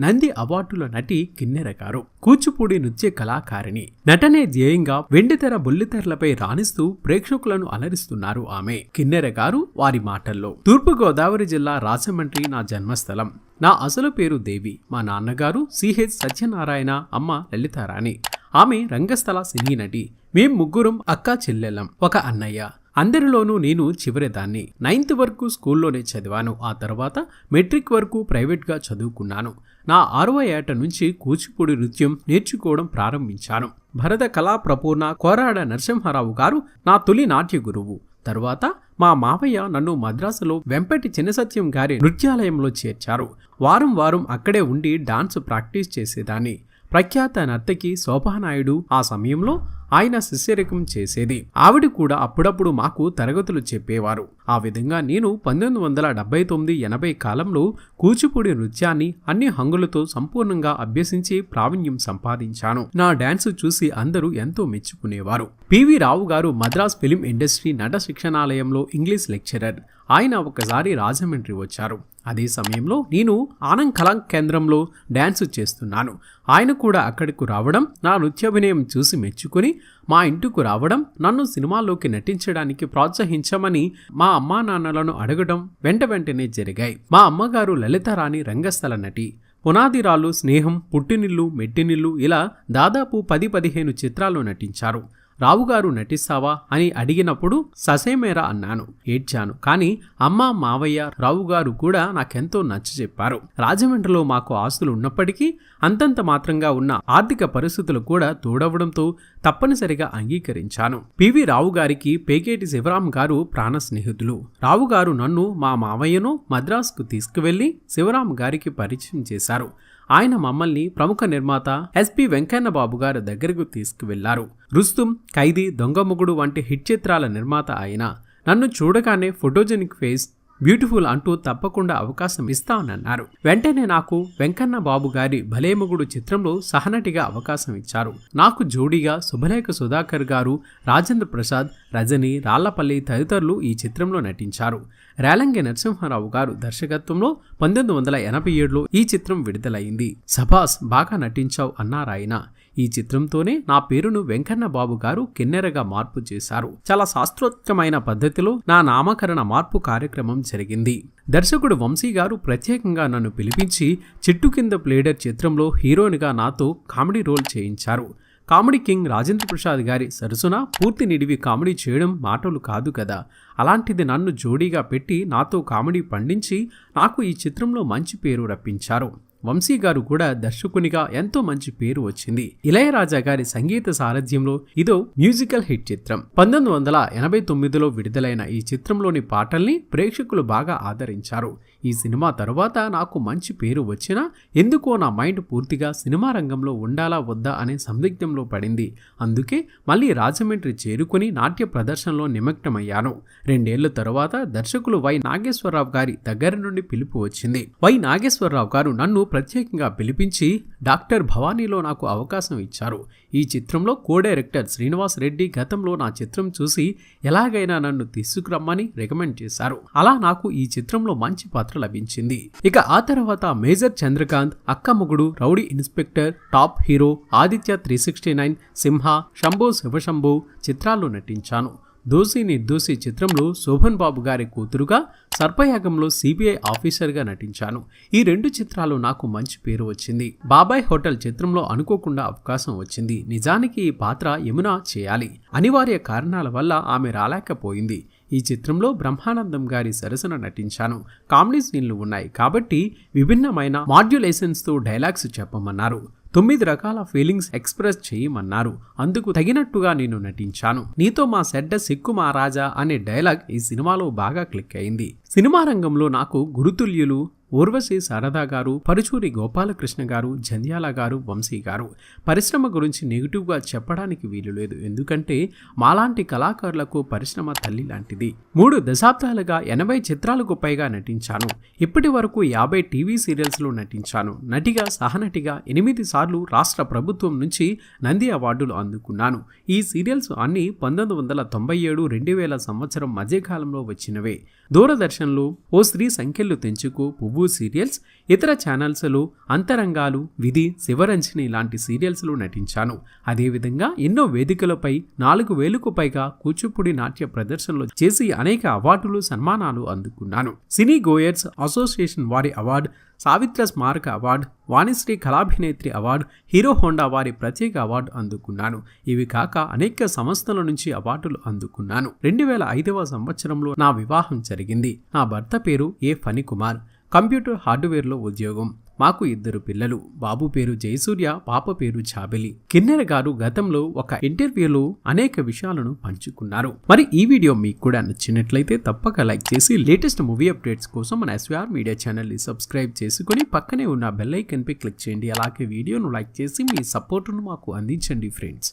నంది అవార్డుల నటి కిన్నెర గారు కూచిపూడి నృత్య కళాకారిణి. నటనే ధ్యేయంగా వెండితెర బుల్లితెరలపై రాణిస్తూ ప్రేక్షకులను అలరిస్తున్నారు ఆమె. కిన్నెర గారు వారి మాటల్లో తూర్పు గోదావరి జిల్లా రాజమండ్రి నా జన్మస్థలం. నా అసలు పేరు దేవి. మా నాన్నగారు సిహెచ్ సత్యనారాయణ అమ్మ లలితారాణి. ఆమె రంగస్థల సినీ నటి. మేం ముగ్గురం అక్కా చెల్లెలం ఒక అన్నయ్య. అందరిలోనూ నేను చివరిదాన్ని. నైన్త్ వరకు స్కూల్లోనే చదివాను. ఆ తర్వాత మెట్రిక్ వరకు ప్రైవేట్గా చదువుకున్నాను. నా ఆరవ ఏట నుంచి కూచిపూడి నృత్యం నేర్చుకోవడం ప్రారంభించాను. భరత కళా ప్రపూర్ణ కోరాడ నరసింహారావు గారు నా తొలి నాట్య గురువు. తరువాత మా మావయ్య నన్ను మద్రాసులో వెంపటి చిన్నసత్యం గారి నృత్యాలయంలో చేర్చారు. వారం వారం అక్కడే ఉండి డాన్స్ ప్రాక్టీస్ చేసేదాన్ని. ప్రఖ్యాత నర్తకి శోభానాయుడు ఆ సమయంలో ఆయన శిష్యరికం చేసేది. ఆవిడ కూడా అప్పుడప్పుడు మాకు తరగతులు చెప్పేవారు. ఆ విధంగా నేను పంతొమ్మిది వందల డెబ్బై తొమ్మిది ఎనభై కాలంలో కూచిపూడి నృత్యాన్ని అన్ని హంగులతో సంపూర్ణంగా అభ్యసించి ప్రావీణ్యం సంపాదించాను. నా డాన్స్ చూసి అందరూ ఎంతో మెచ్చుకునేవారు. పివి రావు గారు మద్రాస్ ఫిలిం ఇండస్ట్రీ నట శిక్షణాలయంలో ఇంగ్లీష్ లెక్చరర్. ఆయన ఒకసారి రాజమండ్రి వచ్చారు. అదే సమయంలో నేను ఆనంద్ కళా కేంద్రంలో డ్యాన్స్ చేస్తున్నాను. ఆయన కూడా అక్కడికి రావడం నా నృత్యాభినయం చూసి మెచ్చుకుని మా ఇంటికి రావడం నన్ను సినిమాల్లోకి నటించడానికి ప్రోత్సహించమని మా అమ్మా నాన్నలను అడగడం వెంట వెంటనే జరిగాయి. మా అమ్మగారు లలితారాణి రంగస్థల నటి. పునాదిరాలు స్నేహం పుట్టినిల్లు మెట్టినిల్లు ఇలా దాదాపు పది పదిహేను చిత్రాల్లో నటించారు. రావుగారు నటిస్తావా అని అడిగినప్పుడు ససేమేరా అన్నాను ఏడ్చాను. కానీ అమ్మ మావయ్య రావుగారు కూడా నాకెంతో నచ్చి చెప్పారు. రాజమండ్రిలో మాకు ఆస్తులు ఉన్నప్పటికీ అంతంత మాత్రంగా ఉన్న ఆర్థిక పరిస్థితులు కూడా తోడవడంతో తప్పనిసరిగా అంగీకరించాను. పివి రావు గారికి పేకేటి శివరాం గారు ప్రాణ స్నేహితులు. రావు గారు నన్ను మా మావయ్యను మద్రాసుకు తీసుకువెళ్ళి శివరాం గారికి పరిచయం చేశారు. ఆయన మమ్మల్ని ప్రముఖ నిర్మాత ఎస్పి వెంకన్న బాబు గారి దగ్గరకు తీసుకువెళ్ళారు. రుస్తుం ఖైదీ దొంగముగుడు వంటి హిట్ చిత్రాల నిర్మాత అయిన నన్ను చూడగానే ఫోటోజెనిక్ ఫేస్ బ్యూటిఫుల్ అంటూ తప్పకుండా అవకాశం ఇస్తానన్నారు. వెంటనే నాకు వెంకన్న బాబు గారి భలేమగుడు చిత్రంలో సహనటిగా అవకాశం ఇచ్చారు. నాకు జోడీగా శుభలేఖ సుధాకర్ గారు రాజేంద్ర ప్రసాద్ రజని రాళ్ళపల్లి తదితరులు ఈ చిత్రంలో నటించారు. రేలంగి నరసింహారావు గారు దర్శకత్వంలో పంతొమ్మిది వందల ఎనభై ఏడులో ఈ చిత్రం విడుదలైంది. సభాస్ బాగా నటించావు అన్నారాయన. ఈ చిత్రంతోనే నా పేరును వెంకన్న బాబు గారు కిన్నెరగా మార్పు చేశారు. చాలా శాస్త్రోత్తమైన పద్ధతిలో నా నామకరణ మార్పు కార్యక్రమం జరిగింది. దర్శకుడు వంశీ గారు ప్రత్యేకంగా నన్ను పిలిపించి చెట్టు కింద ప్లేడర్ చిత్రంలో హీరోయిన్గా నాతో కామెడీ రోల్ చేయించారు. కామెడీ కింగ్ రాజేంద్ర ప్రసాద్ గారి సరసున పూర్తి నిడివి కామెడీ చేయడం మాటలు కాదు కదా. అలాంటిది నన్ను జోడీగా పెట్టి నాతో కామెడీ పండించి నాకు ఈ చిత్రంలో మంచి పేరు రప్పించారు. వంశీ గారు కూడా దర్శకునిగా ఎంతో మంచి పేరు వచ్చింది. ఇళయరాజా గారి సంగీత సారథ్యంలో ఇదో మ్యూజికల్ హిట్ చిత్రం. పంతొమ్మిది వందల ఎనభై తొమ్మిదిలో విడుదలైన ఈ చిత్రంలోని పాటల్ని ప్రేక్షకులు బాగా ఆదరించారు. ఈ సినిమా తర్వాత నాకు మంచి పేరు వచ్చినా ఎందుకో నా మైండ్ పూర్తిగా సినిమా రంగంలో ఉండాలా వద్దా అనే సందిగ్ధంలో పడింది. అందుకే మళ్ళీ రాజమండ్రి చేరుకుని నాట్య ప్రదర్శనలో నిమగ్నమయ్యాను. రెండేళ్ళ తర్వాత దర్శకులు వై నాగేశ్వరరావు గారి దగ్గర నుండి పిలుపు వచ్చింది. వై నాగేశ్వరరావు గారు నన్ను ప్రత్యేకంగా పిలిపించి డాక్టర్ భవానీలో నాకు అవకాశం ఇచ్చారు. ఈ చిత్రంలో కో డైరెక్టర్ శ్రీనివాస్ రెడ్డి గతంలో నా చిత్రం చూసి ఎలాగైనా నన్ను తీసుకురమ్మని రికమెండ్ చేశారు. అలా నాకు ఈ చిత్రంలో మంచి పాత్ర లభించింది. ఇక ఆ తర్వాత major Chandrakanth అక్కమ్మగుడు rowdy inspector top hero Aditya three sixty nine Simha Shambho Shivashambho చిత్రాల్లో నటించాను. దోసి నిర్దోసి చిత్రంలో శోభన్ బాబు గారి కూతురుగా సర్పయాగంలో సిబిఐ ఆఫీసర్గా నటించాను. ఈ రెండు చిత్రాలు నాకు మంచి పేరు వచ్చింది. బాబాయ్ హోటల్ చిత్రంలో అనుకోకుండా అవకాశం వచ్చింది. నిజానికి ఈ పాత్ర యమున చేయాలి. అనివార్య కారణాల వల్ల ఆమె రాలేకపోయింది. ఈ చిత్రంలో బ్రహ్మానందం గారి సరసన నటించాను. కామెడీ సీన్లు ఉన్నాయి కాబట్టి విభిన్నమైన మాడ్యులేషన్స్తో డైలాగ్స్ చెప్పమన్నారు. తొమ్మిది రకాల ఫీలింగ్స్ ఎక్స్ప్రెస్ చేయమన్నారు. అందుకు తగినట్టుగా నేను నటించాను. నీతో మా సెడ్డ సిక్కు మహారాజా అనే డైలాగ్ ఈ సినిమాలో బాగా క్లిక్ అయింది. సినిమా రంగంలో నాకు గురుతుల్యులు ఊర్వశి శారదా గారు పరుచూరి గోపాలకృష్ణ గారు జంధ్యాల గారు వంశీ గారు. పరిశ్రమ గురించి నెగిటివ్గా చెప్పడానికి వీలు లేదు. ఎందుకంటే మాలాంటి కళాకారులకు పరిశ్రమ తల్లి లాంటిది. మూడు దశాబ్దాలుగా ఎనభై చిత్రాలకు పైగా నటించాను. ఇప్పటి వరకు యాభై టీవీ సీరియల్స్లో నటించాను. నటిగా సహనటిగా ఎనిమిది సార్లు రాష్ట్ర ప్రభుత్వం నుంచి నంది అవార్డులు అందుకున్నాను. ఈ సీరియల్స్ అన్ని పంతొమ్మిది వందల తొంభై ఏడు రెండు వేల సంవత్సరం మధ్యకాలంలో వచ్చినవే. దూరదర్శన్లో ఓ స్త్రీ సంఖ్యలు తెంచుకు పువ్వు తెలుగు సీరియల్స్ ఇతర ఛానల్స్లో అంతరంగాలు విధి శివరంజని లాంటి సీరియల్స్లో నటించాను. అదేవిధంగా ఎన్నో వేదికలపై నాలుగు వేలకు పైగా కూచిపూడి నాట్య ప్రదర్శనలు చేసి అనేక అవార్డులు సన్మానాలు అందుకున్నాను. సినీ గోయర్స్ అసోసియేషన్ వారి అవార్డు సావిత్ర స్మారక అవార్డు వాణిశ్రీ కళాభినేత్రి అవార్డు హీరో హోండా వారి ప్రత్యేక అవార్డు అందుకున్నాను. ఇవి కాక అనేక సంస్థల నుంచి అవార్డులు అందుకున్నాను. రెండు వేల ఐదవ సంవత్సరంలో నా వివాహం జరిగింది. నా భర్త పేరు ఏ ఫణికుమార్. కంప్యూటర్ హార్డ్వేర్లో ఉద్యోగం. మాకు ఇద్దరు పిల్లలు. బాబు పేరు జయసూర్య పాప పేరు చాబెలి. కిన్నెర గారు గతంలో ఒక ఇంటర్వ్యూలో అనేక విషయాలను పంచుకున్నారు. మరి ఈ వీడియో మీకు కూడా నచ్చినట్లయితే తప్పక లైక్ చేసి లేటెస్ట్ మూవీ అప్డేట్స్ కోసం మన ఎస్వీఆర్ మీడియా ఛానల్ని సబ్స్క్రైబ్ చేసుకుని పక్కనే ఉన్న బెల్ ఐకన్ పై క్లిక్ చేయండి. అలాగే వీడియోను లైక్ చేసి మీ సపోర్టును మాకు అందించండి ఫ్రెండ్స్.